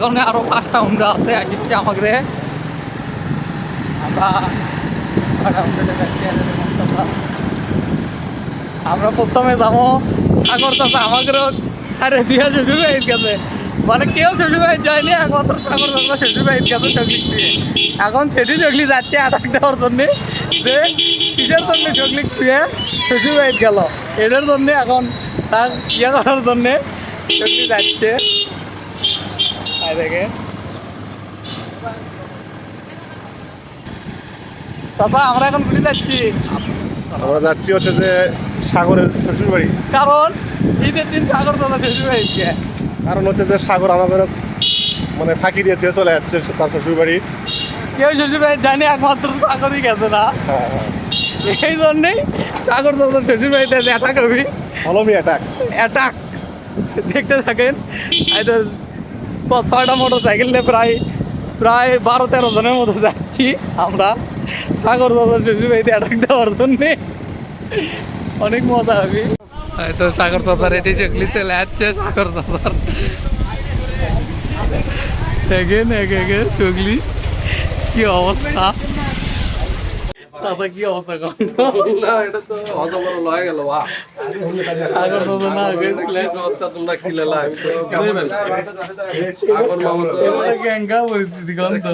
এখন আরও পাঁচটা হুন্ডা আছে আসছে আমাকে আমরা। আমরা প্রথমে যাব সাগর চাষা আমাদেরও আরে দিয়া শ্বশুর বাড়ি গেছে। মানে কেউ শ্বশুর বাড়ি যায়নি, একমাত্র সাগর চাষা শ্বশুর বাড়ি গেছে চকলিক এখন সেটি চকলি যাচ্ছে আটাক দেওয়ার জন্যে, যে কিসের জন্য চকলিক ছুঁয়ে শ্বশুর বাড়ি গেল। এটার জন্যে এখন তার ইয়ে করার জন্যে চকলি যাচ্ছে। আর দেখে তারপর আমরা এখন ঘুরে যাচ্ছি? আমরা যাচ্ছি হচ্ছে যে সাগরের শ্বশুর বাড়ি কারণ ঈদের দিন সাগর দাদা শ্বশুর বাড়ি গিয়ে কারণ হচ্ছে যে সাগর আমাদের মানে ফাঁকি দিয়ে ছেড়ে চলে যাচ্ছে তার শ্বশুর বাড়ি কেউ শ্বশুর বাড়ি জানি একমাত্র সাগরই গেছে না। হ্যাঁ হ্যাঁ। এই জন্যেই সাগর দাদা শ্বশুর বাড়িতে অ্যাটাক হবি। অলমি অ্যাটাক অ্যাটাক দেখতে থাকেন। এই প- ছয়টা মোটর সাইকেল নিয়ে প্রায় প্রায় বারো তেরো জনের মতো যাচ্ছি। আমরা সাগর দাদা শ্বশুর বাড়িতে অ্যাটাক দেওয়ার জন্যে। অনেক মজা হবে। হয়তো সাগর দাদার এটি চকলি চলে যাচ্ছে সাগর দাদার এগেন একে চকলি কি অবস্থা? দাদা কি অবস্থা কম না এটা তো অত বড় লয়ে গেল বাহ সাগর দাদা না আগে দশটা তোমরা কিলেলা আমি তো না। তো গ্যাঙ্গা পরিস্থিতি কম তো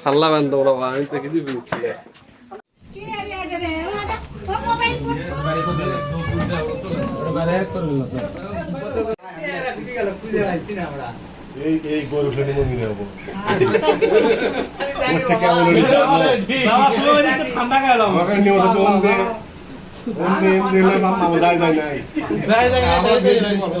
সারলাম তোমরা আমি তো কিছু বুঝছি মোবাইল এই এই গরু নিয়ে যাব ওর থেকে আমি লড়ি যাব আমাকে নিয়ে ওটা তো অন্ধে অন্ধে অন্ধে হলে মামা যায় যায় নাই করতে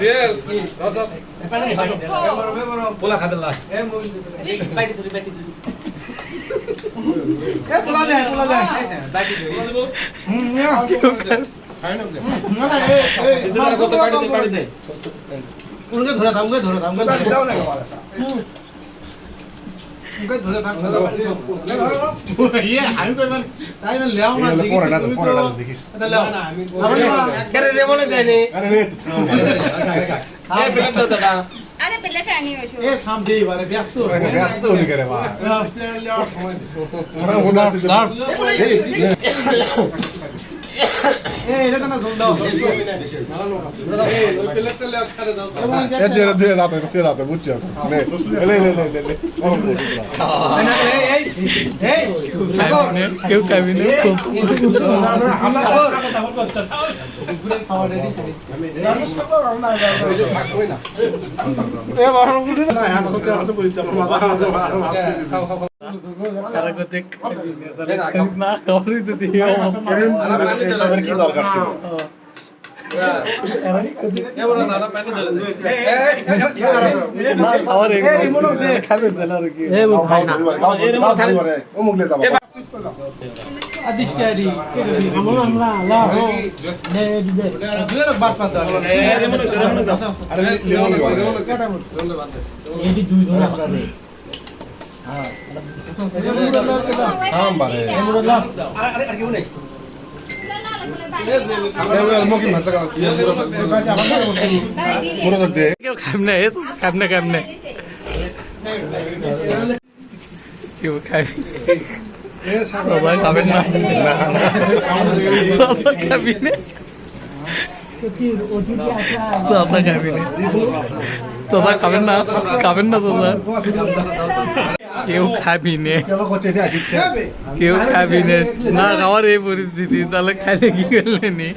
জেল দাদা পোলা খাতে লা এই হলো পরে না তো, পরে না তো, দেখিস। আরে পেলেটা আনি ব্যস্ত? ওরা মনে নে। এ দিয়ে- দিয়ে দাও তো, দিয়ে দাও তো, বুঝছ? নে, লে, লে, লে, লে, লে। সব বুঝছ তোরা। খাবি না, কেউ খাবি না খুব কারা করতে খাবি না, কেউ খাবি না এ তো খাবি না খাবি সবাই খাবেন না খাবি না দাদা খাবেন না খাবেন না দাদা কেউ খাবি। নে? কেউ খাবি? নে না খাওয়ার এই পরিস্থিতি। তাহলে খাইলে কি করলে নি?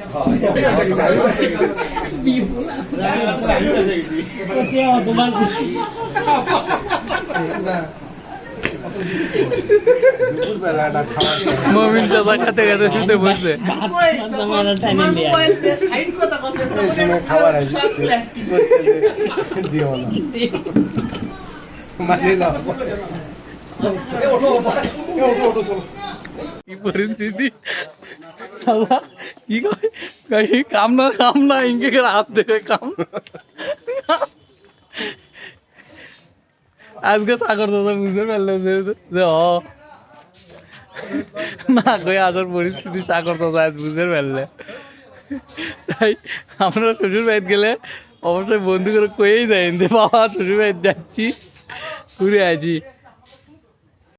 মমিন দাদা খাতে খাতে শুতে বসছে। খাবার? দিও না। আজকে সাগর দাদা বুঝতে পারলাম যে ও না কই পরিস্থিতি সাগর দাদা আজ বুঝতে পারলে তাই আমরা শ্বশুর বাড়িতে গেলে অবশ্যই বন্ধু করে কয়েই দেয় বাবা, শ্বশুর বাড়িতে যাচ্ছি, ঘুরে আছি